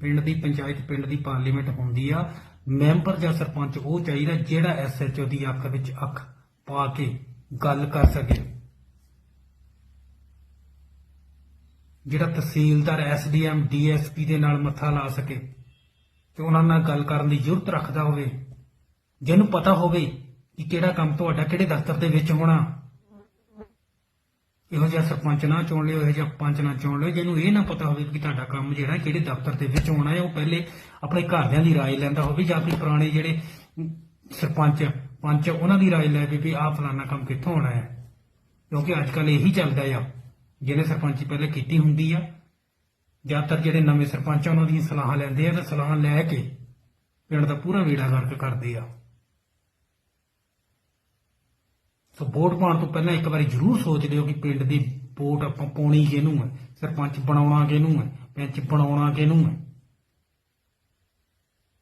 ਪਿੰਡ ਦੀ ਪੰਚਾਇਤ, ਪਿੰਡ ਦੀ ਪਾਰਲੀਮੈਂਟ ਹੁੰਦੀ ਆ, ਮੈਂਬਰ ਜਾਂ ਸਰਪੰਚ ਉਹ ਚਾਹੀਦਾ ਜਿਹੜਾ ਐਸਐਚਓ ਦੀ ਅੱਖ ਵਿੱਚ ਅੱਖ ਪਾ ਕੇ ਗੱਲ ਕਰ ਸਕੇ। ਜਿਹੜਾ ਤਹਿਸੀਲਦਾਰ ਐਸਡੀਐਮ ਡੀਐਸਪੀ ਦੇ ਨਾਲ ਮੱਥਾ ਲਾ ਸਕੇ ਤੇ ਉਹਨਾਂ ਨਾਲ ਗੱਲ ਕਰਨ ਦੀ ਜ਼ਰੂਰਤ ਰੱਖਦਾ ਹੋਵੇ। ਜਿਹਨੂੰ ਪਤਾ ਹੋਵੇ ਕਿ ਕਿਹੜਾ ਕੰਮ ਤੁਹਾਡਾ ਕਿਹੜੇ ਦਫ਼ਤਰ ਦੇ ਵਿੱਚ ਹੋਣਾ। ਇਹੋ ਜਿਹਾ ਸਰਪੰਚ ਨਾ ਚੁਣ ਲਿਓ ਇਹੋ ਜਿਹਾ ਪੰਚ ਨਾ ਚੁਣ ਲਿਓ ਜਿਹਨੂੰ ਇਹ ਨਾ ਪਤਾ ਹੋਵੇ ਕਿ ਤੁਹਾਡਾ ਕੰਮ ਜਿਹੜਾ ਕਿਹੜੇ ਦਫ਼ਤਰ ਦੇ ਵਿੱਚ ਹੋਣਾ ਹੈ ਉਹ ਪਹਿਲੇ ਆਪਣੇ ਘਰਦਿਆਂ ਦੀ رائے ਲੈਂਦਾ ਹੋਵੇ ਜਾਂ ਫਿਰ ਪੁਰਾਣੇ ਜਿਹੜੇ ਅਮ, ਸਰਪੰਚ ਪੰਚ ਉਹਨਾਂ ਦੀ رائے ਲੈ ਕੇ ਵੀ ਆਹ ਫਲਾਨਾ ਕੰਮ ਕਿੱਥੋਂ ਹੋਣਾ ਹੈ ਕਿਉਂਕਿ ਅੱਜ ਕੱਲ ਇਹੀ ਚੱਲਦਾ ਆ ਜਿਹਨੇ ਸਰਪੰਚੀ ਪਹਿਲੇ ਕੀਤੀ ਹੁੰਦੀ ਆ ਜ਼ਿਆਦਾਤਰ ਜਿਹੜੇ ਨਵੇਂ ਸਰਪੰਚ ਆ ਉਹਨਾਂ ਦੀਆਂ ਸਲਾਹਾਂ ਲੈਂਦੇ ਆ ਤੇ ਸਲਾਹਾਂ ਲੈ ਕੇ ਪਿੰਡ ਦਾ ਪੂਰਾ ਵੀੜਾ ਗਰਕ ਕਰਦੇ ਆ ਸੋ ਵੋਟ ਪਾਉਣ ਤੋਂ ਪਹਿਲਾਂ ਇੱਕ ਵਾਰੀ ਜ਼ਰੂਰ ਸੋਚ ਲਿਓ ਕਿ ਪਿੰਡ ਦੀ ਵੋਟ ਆਪਾਂ ਪਾਉਣੀ ਕਿਹਨੂੰ ਹੈ? ਸਰਪੰਚ ਬਣਾਉਣਾ ਕਿਹਨੂੰ ਹੈ? ਪੰਚ ਬਣਾਉਣਾ ਕਿਹਨੂੰ ਹੈ?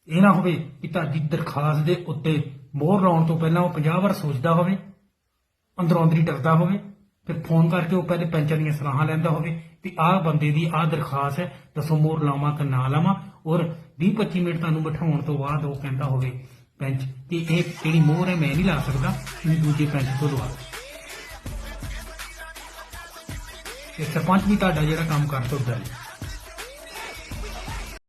ਇਹ ਨਾ ਹੋਵੇ ਕਿ ਤੁਹਾਡੀ ਦਰਖਾਸਤ ਦੇ ਉੱਤੇ ਮੋਹਰ ਲਾਉਣ ਤੋਂ ਪਹਿਲਾਂ ਉਹ 50 ਵਾਰ ਸੋਚਦਾ ਹੋਵੇ, ਅੰਦਰੋਂ ਅੰਦਰੀ ਡਰਦਾ ਹੋਵੇ, ਫਿਰ ਫੋਨ ਕਰਕੇ ਉਹ ਪਹਿਲੇ ਪੈਂਚਾਂ ਦੀਆਂ ਸਲਾਹਾਂ ਲੈਂਦਾ ਹੋਵੇ ਕਿ ਆਹ ਬੰਦੇ ਦੀ ਆਹ ਦਰਖਾਸਤ ਹੈ, ਦੱਸੋ ਮੋਹਰ ਲਾਵਾਂ ਕਿ ਨਾ ਲਾਵਾਂ, ਔਰ 20-25 ਮਿੰਟ ਤੁਹਾਨੂੰ ਬਿਠਾਉਣ ਤੋਂ ਬਾਅਦ ਉਹ ਕਹਿੰਦਾ ਹੋਵੇ ਪੈਂਚ। ਕਿ ਇਹ ਜਿਹੜੀ ਮੋਹਰ ਹੈ, ਮੈਂ ਨਹੀਂ ਲਾ ਸਕਦਾ। ਤੁਸੀਂ ਦੂਜੇ ਪੈਂਚ ਤੋਂ ਲਵਾ ਇਹ ਸਰਪੰਚ ਵੀ ਤੁਹਾਡਾ ਜਿਹੜਾ ਕੰਮ ਕਰ ਸਕਦਾ ਹੈ